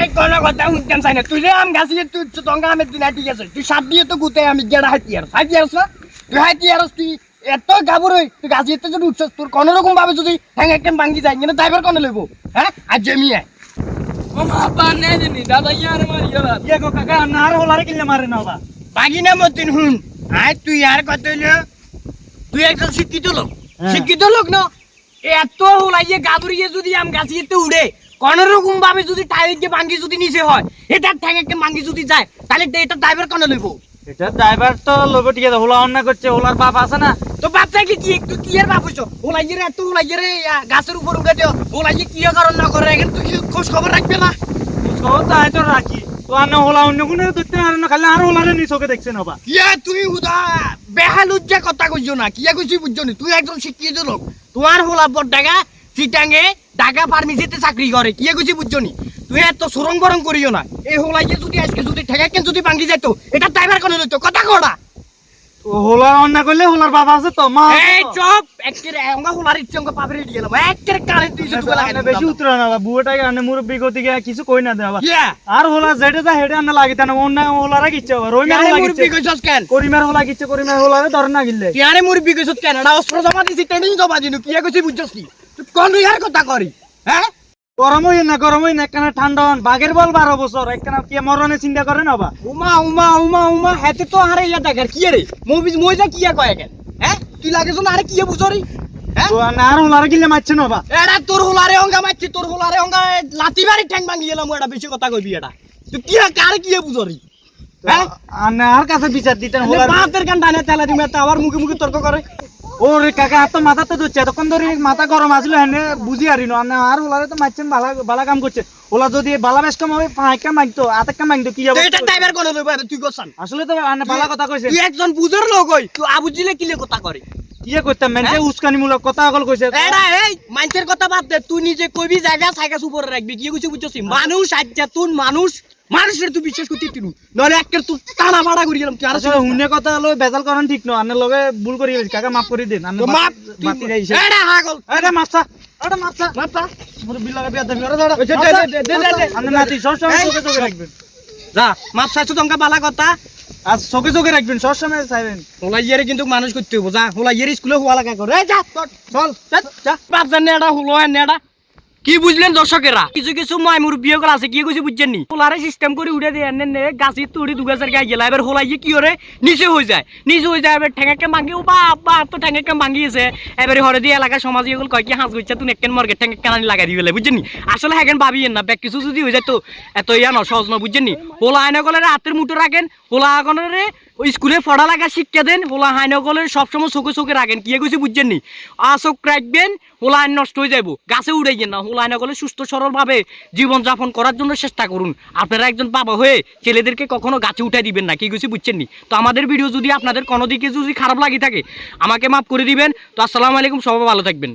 এই কোনো কথা শুনতাম চাই না। তুই যে আম গাছি তুই টঙ্কা আমের দিন ঠিক আছে তুই সাত দিয়ে তো গুতে আমি গেড়া হাইতি আর হাইতি আর তুই হাইতি আর তুই এত গাবর হই তুই গাছি এতে যদি উঠছিস তোর কোনো রকম ভাবে যদি হ্যাং একটা ভাঙ্গি যায় কিন্তু ড্রাইভার কোনে লইব? হ্যাঁ আর জমিয়ে ও মা পার নে দিনি দাদা ইয়ার মারি গেলা ইয়ে গো কাকা নার হোলারে কিনলে মারে না বা? বাগি না মতিন হুন আয় তুই আর কত হইল তুই একজন শিক্ষিত লোক। না? এত হলাইয়ে গাদুরিয়ে যদি আম গাছিতে উড়ে কোন রকম ভাবে যদি টায়ার দিয়ে ভাঙ্গি যদি নিচে হয় এটার ঠ্যাং একটা ভাঙ্গি যদি যায় তাহলে এটা ড্রাইভার কোনে লইব? এটা ড্রাইভার তো লোক ঠিক আছে হোলা অন্য করছে হোলার বাপ আছে না। তো বাচ্চা কি কি তুই কি এর বাপ হইছো? হলাইয়ে রে এত হলাইয়ে রে ইয়া, গাছের উপর উঠে দিও। হলাইয়ে কি কারণ না করে এখানে তুই খোঁজ খবর রাখবে না? খবর তো আয় তো রাখি। তো আনে হোলা অন্য কোনো ধরতে পারে না খালি আর হোলারে নি চোখে দেখছে না বা কিয়া তুই হুদা বেহালুজ্জা কথা কইছো না কিয়া কইছি বুঝছ না? তুই একজন শিক্ষিত লোক। তোমার হোলা বড় টাকা চিটাঙ্গে ঢাকা ফার্মেসিতে চাকরি করে। কিয়া কইছি বুঝছ নি তুই এত সুরং বরং করিও না। এই হোলাইয়ে যদি আজকে যদি ঠেকাকেন যদি ভাঙ্গি যেত এটা ড্রাইভার কোনে লইতো? কথা কড়া তো হোলার অন্য করলে হোলার বাপ আছে তো মা এই। চপ! একেরে অঙ্গা হোলার ইচ্ছে অঙ্গা পাবরে দিয়ে গেলাম। একেরে কানে তুই তুই লাগাই আনে বেশি উতরা না বা বুয়াটাকে আনে মুরব্বি গতি গিয়া কিছু কই না দেবা কিয়া আর হোলা যেটা যা হেডে আনে লাগিতে না অন্য হোলারা কিচ্ছে আবার। রইমার তিয়ারে হোলা মুরব্বি কইছস কেন? করিমার হোলা কিচ্ছে করিমার হোলারে ধরে না গিললে তিয়ারে মুরব্বি কইছস কেন? এটা অস্ত্র জমা দিছি ট্রেনিং জমা দিনু কিয়া কইছি বুঝছস কি? তুই কোন ইয়ার কথা করি? হ্যাঁ? গরম হই না গরম হই না একখানা ঠান্ডা হন। বাঘের বল বারো বছর একখানা কি মরণে চিন্তা করে না উমা উমা উমা উমা হেতে তো আরে ইয়া দেখার কি রে? মুভি মই যা কিয়া কয় কেন হ্যাঁ? তুই লাগে শোন আরে কিয়া বুঝরি? হ্যাঁ? আনে আর হোলারে গিললে মারছে না বা? এডা তোর হোলারে অঙ্গা মারছি তোর হোলারে অঙ্গা লাতি বাড়ি ঠ্যাং ভাঙি গেলাম এটা বেশি কথা কইবি এটা তুই কিয়া কার কিয়া বুঝরি? হ্যাঁ? আর কাছে বিচার বাতের কান টানে তেলা দিমে তা আবার মুখে মুখে তর্ক করে। ওরে কাকা আর তো মাথা তো ধরছে। এতক্ষণ ধরে মাথা গরম আসলো হেনে বুঝি আরি না আনে আর হোলারে তো মারছেন বালা বালা কাম করছে। ওলা যদি বালা বেশ কাম হবে ফাঁকা মাগতো আতেকা মাগতো কি হবে এটা ড্রাইভার কোন লইব তুই করছান আসলে তো আনে বালা কথা কইছে। তুই একজন বুঝর লোক হই তুই আবুজিলে কিলে কথা করে? কি করতাম মেনছে উস্কানিমূলক কথা সকল কইছে। এডা এই মানুষের কথা বাদ দে তুই নিজে কইবি জায়গা সাইকাস উপরে রাখবি কি কইছিস বুঝছিস? মানুষ আজ্জা তুই মানুষ মানুষের তুই বিশ্বাস করতে তিনু নলে একের তুই টানা ভাড়া করে গেলাম তুই আর আসলে হুনে কথা হলো বেজাল করেন ঠিক নয় আনে লগে ভুল করি গেছি কাকা মাফ করে দিন আনে তো মাপ বাতি যাইছে। এডা হাগল। আরে মাপসা আরে মাপসা। মাপটা মোর বিল্লাগে বিয়া দেবি আরে দাঁড়া। দে, দে, দে, দে, দে, দে। আনে নাতি সব সময় চোখে চোখে রাখবেন। যা মাপ চাইছো তোমাকে বালা কথা। আর চোখে চোখে রাখবেন সব সময় চাইবেন। হোলা ইয়েরে কিন্তু মানুষ করতে হব যা। হোলা ইয়ের স্কুলে হওয়া লাগা করে। যা চল, চল যা বাপ জানে এটা হলো নেড়া কি বুঝলেন দর্শকেরা? কিছু কিছু মাই মুরব্বী গুলো আছে, কি কইছি বুঝছেন নি? হোলারে সিস্টেম করে উড়ে দিয়ে, এনে নে, গাছি তুড়ি দুগাছের গায়ে গেলা এবার হোলা ইয়ে কি করে নিচে হয়ে যায়। নিচে হয়ে যায়, এবার ঠেঙ্গাকে মাঙ্গি ও বাপ তো ঠেঙ্গাকে মাঙ্গিয়েছে এবারে হরে দিয়ে এলাকার সমাজ এগুলো কয় কি হাঁস গুচ্ছে, তুই এককেন মর্গে ঠেঙ্গে কানানি লাগাই দিবে বুঝছেন নি? আসলে হ্যাঁ ভাবিয়েন না, ব্যাগ কিছু যদি হয়ে যায় তো, এত ইয়া না সহজ না বুঝছেন নি? হোলা আয়না গলের হাতের মুঠো রাখেন, হোলা আগনের ওই স্কুলে পড়া লাগা শিক্ষা দেন হোলা হাইনগলের সবসময় চোখে চোখে রাখেন। কি কইছে বুঝছেন নি? আসক রাখবেন হোলা আইন নষ্ট হয়ে যাব গাছে উড়ে গেন না হোলা আইনগলে সুস্থ, সরলভাবে জীবনযাপন করার জন্য চেষ্টা করুন। আপনারা একজন বাবা হয়ে ছেলেদেরকে কখনো গাছে উঠাই দিবেন না, কি কইছে বুঝছেন নি? তো আমাদের ভিডিও যদি আপনাদের কোনো দিকে যদি খারাপ লাগে থাকে, আমাকে মাফ করে দিবেন। তো আসসালামু আলাইকুম, সবাই ভালো থাকবেন।